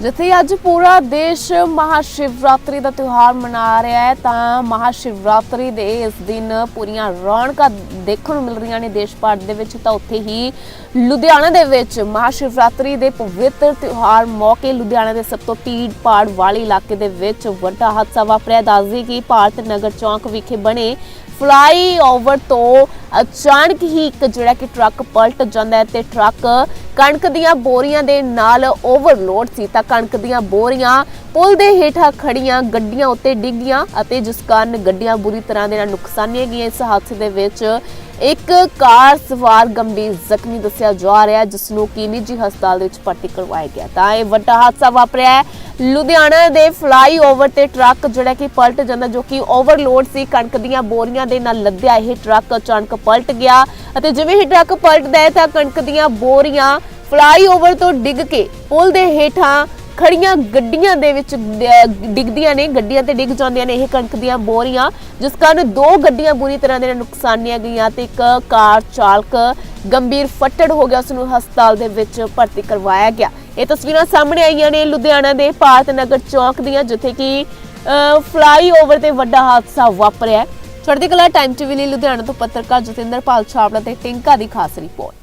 ਜਿੱਥੇ ਅੱਜ ਪੂਰਾ ਦੇਸ਼ ਮਹਾਸ਼ਿਵਰਾਤਰੀ ਦਾ ਤਿਉਹਾਰ ਮਨਾ ਰਿਹਾ ਹੈ, ਤਾਂ ਮਹਾਸ਼ਿਵਰਾਤਰੀ ਦੇ ਇਸ ਦਿਨ ਪੂਰੀਆਂ ਰੌਣਕਾਂ ਦੇਖਣ ਨੂੰ ਮਿਲ ਰਹੀਆਂ ਨੇ ਦੇਸ਼ ਭਰ ਦੇ ਵਿੱਚ। ਤਾਂ ਉੱਥੇ ਹੀ ਲੁਧਿਆਣਾ ਦੇ ਵਿੱਚ ਮਹਾਸ਼ਿਵਰਾਤਰੀ ਦੇ ਪਵਿੱਤਰ ਤਿਉਹਾਰ ਮੌਕੇ ਲੁਧਿਆਣਾ ਦੇ ਸਭ ਤੋਂ ਭੀੜ ਭਾੜ ਵਾਲੇ ਇਲਾਕੇ ਦੇ ਵਿੱਚ ਵੱਡਾ ਹਾਦਸਾ ਵਾਪਰਿਆ। ਦੱਸਦੀ ਕਿ ਭਾਰਤ ਨਗਰ ਚੌਂਕ ਵਿਖੇ ਬਣੇ ਫਲਾਈ ਤੋਂ ਅਚਾਨਕ ਹੀ ਇੱਕ ਜਿਹੜਾ ਕਿ ਟਰੱਕ ਪਲਟ ਜਾਂਦਾ ਹੈ ਤੇ ਟਰੱਕ ਕਣਕ ਦੀਆਂ ਬੋਰੀਆਂ ਦੇ ਨਾਲ ਓਵਰਲੋਡ ਸੀ ਤਾਂ ਕਣਕ ਦੀਆਂ ਬੋਰੀਆਂ ਪੁਲ ਦੇ ਹੇਠਾਂ ਖੜੀਆਂ ਗੱਡੀਆਂ ਉੱਤੇ ਡਿੱਗੀਆਂ ਅਤੇ ਜਿਸ ਕਾਰਨ ਗੱਡੀਆਂ ਬੁਰੀ ਤਰ੍ਹਾਂ ਦੇ ਨਾਲ ਨੁਕਸਾਨੀਆਂ ਗਈਆਂ। ਇਸ ਹਾਦਸੇ ਦੇ ਵਿੱਚ ਇੱਕ ਕਾਰ ਸਵਾਰ ਗੰਭੀਰ ਜ਼ਖਮੀ ਦੱਸਿਆ ਜਾ ਰਿਹਾ ਹੈ, ਜਿਸ ਨੂੰ ਕਿ ਨਿੱਜੀ ਹਸਪਤਾਲ ਦੇ ਵਿੱਚ ਭਰਤੀ ਕਰਵਾਇਆ ਗਿਆ ਤਾਂ ਇਹ ਵੱਡਾ ਹਾਦਸਾ ਵਾਪਰਿਆ ਹੈ। ਲੁਧਿਆਣਾ ਦੇ ਫਲਾਈ ਓਵਰ ਤੇ ਟਰੱਕ ਜਿਹੜਾ ਕਿ ਪਲਟ ਜਾਂਦਾ ਜੋ ਕਿ ਓਵਰਲੋਡ ਸੀ, ਕਣਕ ਦੀਆਂ ਬੋਰੀਆਂ ਦੇ ਨਾਲ ਲੱਦਿਆ, ਇਹ ਟਰੱਕ ਅਚਾਨਕ ਪਲਟ ਗਿਆ ਅਤੇ ਜਿਵੇਂ ਹੀ ਟਰੱਕ ਪਲਟਦਾ ਹੈ ਤਾਂ ਕਣਕ ਦੀਆਂ ਬੋਰੀਆਂ ਫਲਾਈਓਵਰ ਤੋਂ ਡਿੱਗ ਕੇ ਪੁਲ ਦੇ ਹੇਠਾਂ ਖੜੀਆਂ ਗੱਡੀਆਂ ਦੇ ਵਿੱਚ ਡਿੱਗਦੀਆਂ ਨੇ, ਗੱਡੀਆਂ ਤੇ ਡਿੱਗ ਜਾਂਦੀਆਂ ਨੇ, ਇਹ ਕਣਕ ਦੀਆਂ ਬੋਰੀਆਂ, ਜਿਸ ਕਾਰਨ ਦੋ ਗੱਡੀਆਂ ਬੁਰੀ ਤਰ੍ਹਾਂ ਦੇ ਨਾਲ ਨੁਕਸਾਨੀਆਂ ਗਈਆਂ ਤੇ ਇੱਕ ਕਾਰ ਚਾਲਕ ਗੰਭੀਰ ਫੱਟੜ ਹੋ ਗਿਆ, ਉਸ ਨੂੰ ਹਸਪਤਾਲ ਦੇ ਵਿੱਚ ਭਰਤੀ ਕਰਵਾਇਆ ਗਿਆ ਇਹ ਤਸਵੀਰਾਂ ਸਾਹਮਣੇ ਆਈਆਂ ਨੇ ਲੁਧਿਆਣਾ ਦੇ ਭਾਰਤ ਨਗਰ ਚੌਕ ਦੀਆਂ, ਜਿੱਥੇ ਕਿ ਫਲਾਈ ਓਵਰ ਤੇ ਵੱਡਾ ਹਾਦਸਾ ਵਾਪਰਿਆ ਹੈ। ਚੜ੍ਹਦੀ ਕਲਾ ਟਾਈਮ ਟੀਵੀ ਲਈ ਲੁਧਿਆਣਾ ਤੋਂ ਪੱਤਰਕਾਰ ਜਤਿੰਦਰ ਪਾਲ ਛਾਬੜਾ ਤੇ ਟਿੰਕਾ ਦੀ ਖਾਸ ਰਿਪੋਰਟ